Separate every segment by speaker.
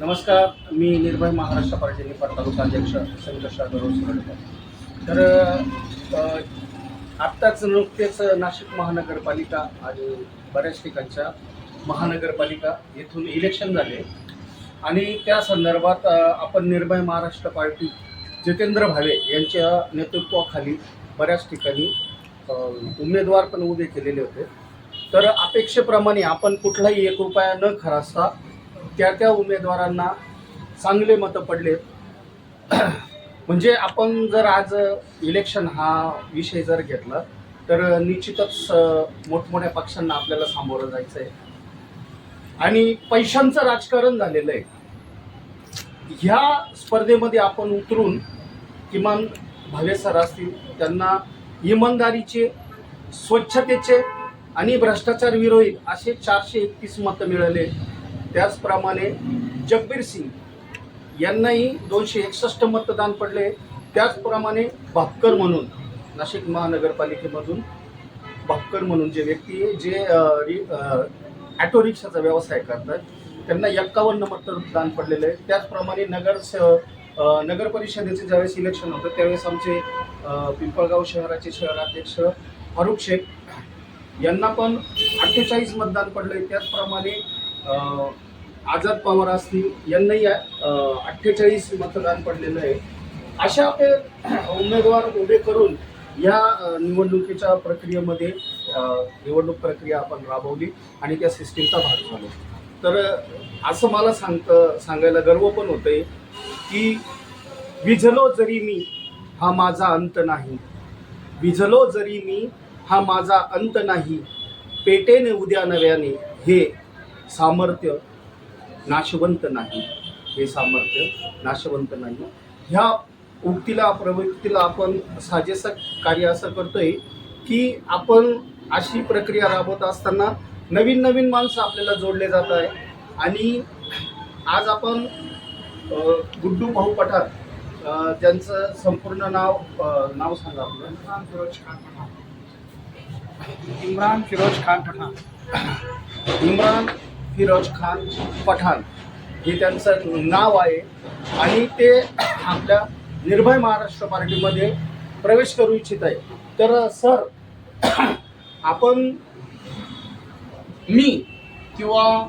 Speaker 1: नमस्कार मी निर्भय महाराष्ट्र पार्टीने तालुका अध्यक्ष संघर्ष तर आत्ताच नुकतेच नाशिक महानगरपालिका आणि बऱ्याच ठिकाणच्या महानगरपालिका येथून इलेक्शन झाले. आणि त्या संदर्भात आपण निर्भय महाराष्ट्र पार्टी जितेंद्र भावे यांच्या नेतृत्वाखाली बऱ्याच ठिकाणी उमेदवार पण उभे केलेले होते. तर अपेक्षेप्रमाणे आपण कुठलाही एक रुपया न खरासता त्या त्या उमेदवारांना चांगले मतं पडले. म्हणजे आपण जर आज इलेक्शन हा विषय जर घेतला तर निश्चितच मोठमोठ्या पक्षांना आपल्याला सामोरं जायचं आहे आणि पैशांचं राजकारण झालेलं आहे. ह्या स्पर्धेमध्ये आपण उतरून किमान भावे सर असतील त्यांना इमानदारीचे स्वच्छतेचे आणि भ्रष्टाचार विरोधी असे चारशे एकतीस मतं मिळाले. त्याचप्रमाणे जगबीर सिंग यांनाही दोनशे एकसष्ट मतदान पडले. त्याचप्रमाणे भापकर म्हणून नाशिक महानगरपालिकेमधून भापकर म्हणून जे व्यक्ती आहे, जे रि- ॲटो रिक्षाचा व्यवसाय करतात त्यांना एक्कावन्न मतदान पडलेलं आहे. त्याचप्रमाणे नगर स नगर परिषदेचे ज्यावेळेस इलेक्शन होतं त्यावेळेस आमचे पिंपळगाव शहराचे शहराध्यक्ष फारुख शेख यांना पण अठ्ठेचाळीस मतदान पडले त्याचप्रमाणे आझाद पवार असतील यांनाही अठ्ठेचाळीस मतदान पडलेलं आहे. अशा आपले उमेदवार उभे करून या निवडणुकीच्या प्रक्रियेमध्ये निवडणूक प्रक्रिया आपण राबवली आणि त्या सिस्टीमचा भाग झालो. तर असं मला सांगतं सांगायला गर्व पण होतंय की विझलो जरी मी हा माझा अंत नाही. विझलो जरी मी हा माझा अंत नाही. पेटेने उद्या नव्याने हे सामर्थ्य नाशवंत नाही. हे सामर्थ्य नाशवंत नाही. ह्या उक्तीला प्रवृत्तीला आपण साजेसं कार्य असं करतोय की आपण अशी प्रक्रिया राबवत असताना नवीन नवीन माणसं आपल्याला जोडले जात आहे. आणि आज आपण गुड्डू भाऊ पठार अ, ज्यांचं संपूर्ण नाव नाव सांगा आपलं.
Speaker 2: इम्रान फिरोज खान पठाण. इम्रान फिरोज खान पठाण.
Speaker 1: इम्रान फिरोज खान पठाण हे त्यांचं नाव आहे. आणि ते आपल्या निर्भय महाराष्ट्र पार्टीमध्ये प्रवेश करू इच्छित आहे. तर सर आपण मी किंवा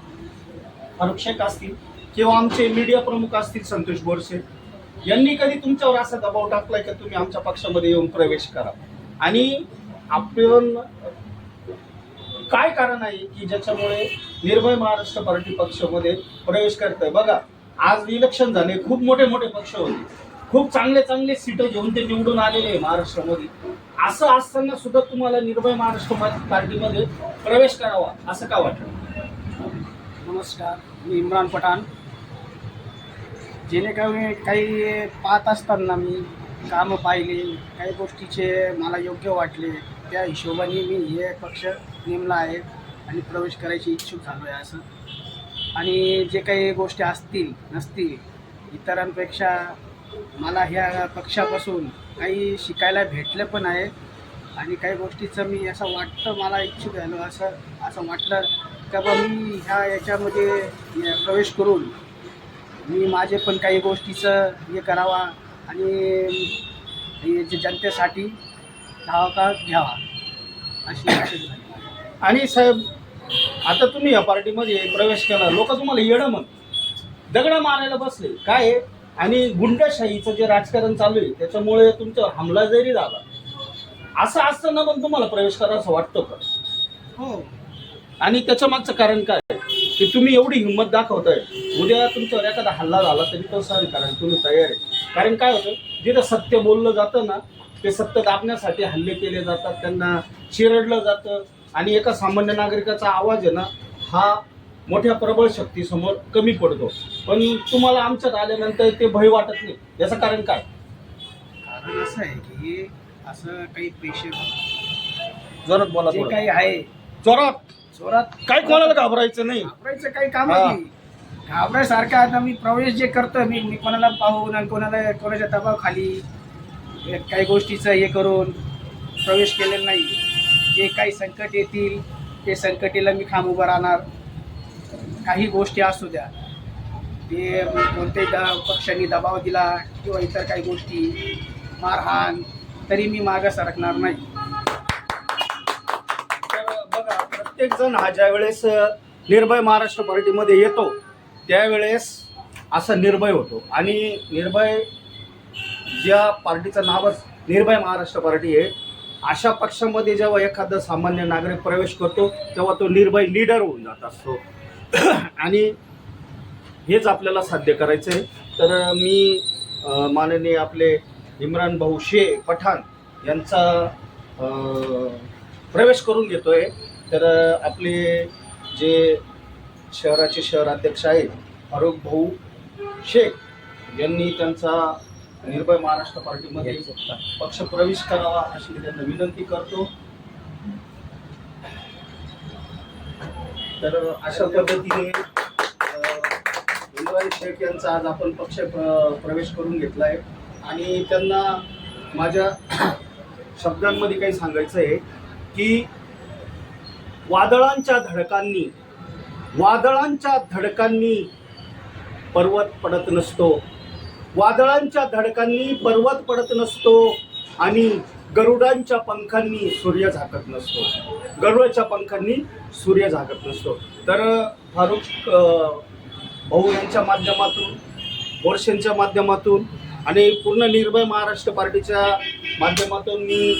Speaker 1: फारुख असतील किंवा आमचे मीडिया प्रमुख असतील संतोष बोरसे यांनी कधी तुमच्यावर असा दबाव टाकलाय का तुम्ही आमच्या पक्षामध्ये येऊन प्रवेश करा? आणि आपण काय कारण आहे की ज्याच्यामुळे निर्भय महाराष्ट्र पार्टी पक्षामध्ये प्रवेश करताय? बघा आज इलेक्शन झाले खूप मोठे मोठे पक्ष होते. खूप चांगले चांगले सीटं घेऊन ते निवडून आलेले आहे महाराष्ट्रामध्ये. असं असताना सुद्धा तुम्हाला निर्भय महाराष्ट्र पार्टीमध्ये प्रवेश करावा असं का वाटतं?
Speaker 2: नमस्कार मी इम्रान पठाण. जेणेकरून काही पाहत असताना मी कामं पाहिले काही गोष्टीचे मला योग्य वाटले त्या हिशोबाने मी हे पक्ष नेमला आहे आणि प्रवेश करायची इच्छुक झालो आहे असं आणि जे काही गोष्टी असतील नसतील इतरांपेक्षा मला ह्या पक्षापासून काही शिकायला भेटलं पण आहे आणि काही गोष्टीचं मी असं वाटतं मला इच्छुक झालो असं असं वाटलं का बा मी ह्या याच्यामध्ये प्रवेश करून मी माझे पण काही गोष्टीचं हे करावा आणि जनतेसाठी धावका घ्यावा अशी अशी झाली.
Speaker 1: आणि साहेब आता तुम्ही या पार्टीमध्ये प्रवेश केला लोक तुम्हाला येडं म्हण दगड मारायला बसले. काय आहे? आणि गुंडशाहीचं जे राजकारण चालू आहे त्याच्यामुळे तुमच्यावर हमला जरी झाला असं असताना पण तुम्हाला प्रवेश करा असं वाटतं का?
Speaker 2: हो.
Speaker 1: आणि त्याच्या मागचं कारण काय? की तुम्ही एवढी हिंमत दाखवताय. उद्या तुमच्यावर एखादा हल्ला झाला तरी तो सहन कारण तुम्ही तयार आहे. कारण काय होतं? जिथं सत्य बोललं जातं ना ते सत्य दाबण्यासाठी हल्ले केले जातात त्यांना चिरडलं जातं. आणि एका सामान्य नागरिकाचा आवाज आहे ना हा मोठ्या प्रबळ शक्तीसमोर कमी पडतो. पण तुम्हाला आमच्यात आल्यानंतर ते भय वाटत नाही. याचं कारण काय?
Speaker 2: कारण असं आहे की असं काही पैसे
Speaker 1: जोरात बोला
Speaker 2: जे
Speaker 1: थोडं.
Speaker 2: काही आहे.
Speaker 1: जोरात.
Speaker 2: जोरात
Speaker 1: काय कोणाला घाबरायचं नाही.
Speaker 2: घाबरायचं काही काम
Speaker 1: हा.
Speaker 2: नाही. घाबरायसारखं आता मी प्रवेश जे करतो मी मी कोणाला पाहून आणि कोणाला कोणाच्या दबावाखाली हे काही गोष्टीचं हे करून प्रवेश केलेला नाही. जे काही संकट येतील ते संकटीला मी खांब उभं राहणार. काही गोष्टी असू द्या. ते कोणत्याही द पक्षांनी दबाव दिला किंवा इतर काही गोष्टी मारहाण तरी मी मागं सरकणार नाही.
Speaker 1: तर बघा प्रत्येकजण हा ज्या वेळेस निर्भय महाराष्ट्र पार्टीमध्ये येतो त्यावेळेस असा निर्भय होतो. आणि निर्भय ज्या पार्टीचं नावच निर्भय महाराष्ट्र पार्टी आहे अशा पक्षामध्ये जेव्हा एखादा सामान्य नागरिक प्रवेश करतो तेव्हा तो निर्भय लीडर होऊन जात असतो. आणि हेच आपल्याला साध्य करायचं आहे तर मी माननीय आपले इम्रान भाऊ शे पठाण यांचा प्रवेश करून घेतो आहे तर आपले जे शहराचे शहराध्यक्ष आहेत फारुख भाऊ शेख यांनी त्यांचा निर्भय महाराष्ट्र पार्टीमध्ये पक्ष प्रवेश करावा अशी मी त्यांना विनंती करतो. तर अशा पद्धतीने अ, शेख यांचा आज आपण पक्ष प्रवेश करून घेतला आहे. आणि त्यांना माझ्या शब्दांमध्ये काही सांगायचं आहे की वादळांच्या धडकांनी वादळांच्या धडकांनी पर्वत पडत नसतो. वादळांच्या धडकांनी पर्वत पडत नसतो आणि गरुडांच्या पंखांनी सूर्य झाकत नसतो. गरुडाच्या पंखांनी सूर्य झाकत नसतो. तर फारुख भाऊ यांच्या माध्यमातून बोरशेंच्या माध्यमातून आणि पूर्ण निर्भय महाराष्ट्र पार्टीच्या माध्यमातून मी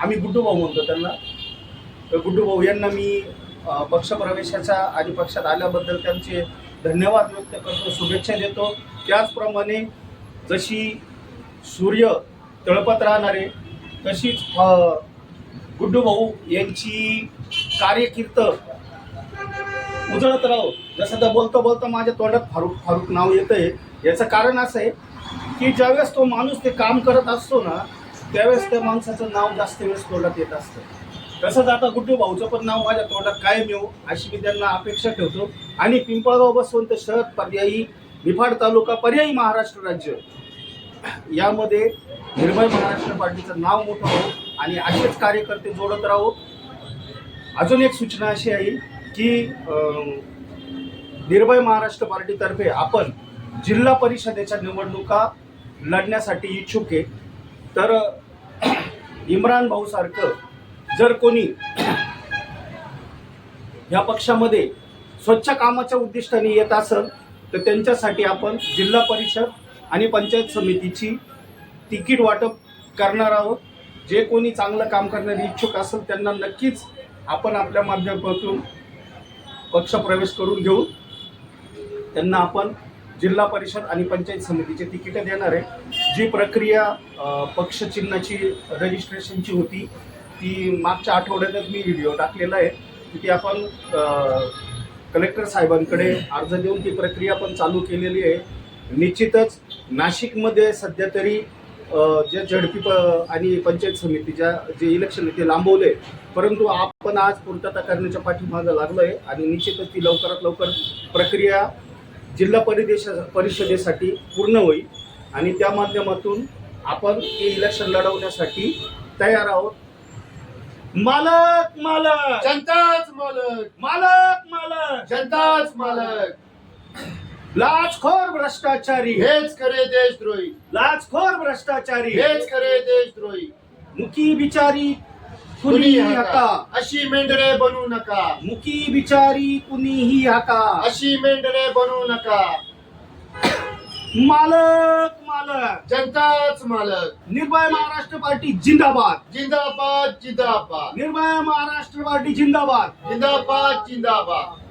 Speaker 1: आम्ही गुड्डू भाऊ म्हणतो त्यांना. तर गुड्डू भाऊ यांना मी पक्षप्रवेशाच्या आणि पक्षात आल्याबद्दल त्यांचे धन्यवाद व्यक्त करतो शुभेच्छा देतो. त्याचप्रमाणे जशी सूर्य तळपत राहणारे तशीच गुड्डू भाऊ यांची कार्यकीर्त उजळत राहो. जसं तर बोलता बोलता माझ्या तोंडात फारुख फारूक नाव येतं आहे याचं कारण असं आहे की ज्यावेळेस तो माणूस ते काम करत असतो ना त्यावेळेस त्या माणसाचं नाव जास्त वेळेस तोंडात येत असतं. तसंच आता गुड्डू भाऊचं पण नाव माझ्या तोंडात कायम येऊ अशी मी त्यांना अपेक्षा ठेवतो. आणि पिंपळगाव बसवंत शहर पर्यायी निफाड तालुका पर्यायी महाराष्ट्र राज्य. यामध्ये निर्भय महाराष्ट्र पार्टीचं नाव मोठं हो आणि असेच कार्यकर्ते जोडत राहू. अजून एक सूचना अशी आहे की निर्भय महाराष्ट्र पार्टीतर्फे आपण जिल्हा परिषदेच्या निवडणुका लढण्यासाठी इच्छुक आहे. तर इम्रान भाऊसारखं जर कोणी या पक्षामध्ये स्वच्छ कामाच्या उद्दिष्टाने येत असेल तर त्यांच्यासाठी आपण जिल्हा परिषद आणि पंचायत समितीची तिकीट वाटप करणार आहोत. जे कोणी चांगलं काम करणारे इच्छुक असेल त्यांना नक्कीच आपण आपल्या माध्यमातून पक्ष प्रवेश करून घेऊ. त्यांना आपण जिल्हा परिषद आणि पंचायत समितीचे तिकीटं देणार आहे. जी प्रक्रिया पक्षचिन्हाची रजिस्ट्रेशनची होती ती मागच्या आठवड्यातच मी व्हिडिओ टाकलेला आहे. की ती आपण कलेक्टर साहेबांकडे अर्ज देऊन ती प्रक्रिया पण चालू केलेली आहे. निश्चितच नाशिकमध्ये सध्या तरी जे झडपी प आणि पंचायत समितीच्या जे इलेक्शन आहे ते लांबवले परंतु आपण आज पूर्तता करण्याच्या पाठीमागं लागलो आहे आणि निश्चितच ती लवकरात लवकर प्रक्रिया जिल्हा परिदेश परिषदेसाठी पूर्ण होईल. आणि त्या माध्यमातून आपण ते इलेक्शन लढवण्यासाठी तयार आहोत. मालक मालक.
Speaker 3: जनताच मालक.
Speaker 1: मालक मालक.
Speaker 3: जनताच मालक.
Speaker 1: लाचखोर भ्रष्टाचारी.
Speaker 3: हेच करे देशद्रोही.
Speaker 1: लाचखोर भ्रष्टाचारी.
Speaker 3: हेच करे देशद्रोही.
Speaker 1: मुकी बिचारी
Speaker 3: कुणी
Speaker 1: हाका
Speaker 3: अशी मेंढरे बनू नका.
Speaker 1: मुकी बिचारी कुणीही हाका
Speaker 3: अशी मेंढरे बनू नका.
Speaker 1: मालक मालक.
Speaker 3: जनताच मालक.
Speaker 1: निर्भय महाराष्ट्र पार्टी जिंदाबाद.
Speaker 3: जिंदाबाद जिंदाबाद.
Speaker 1: निर्भय महाराष्ट्र पार्टी जिंदाबाद.
Speaker 3: जिंदाबाद जिंदाबाद.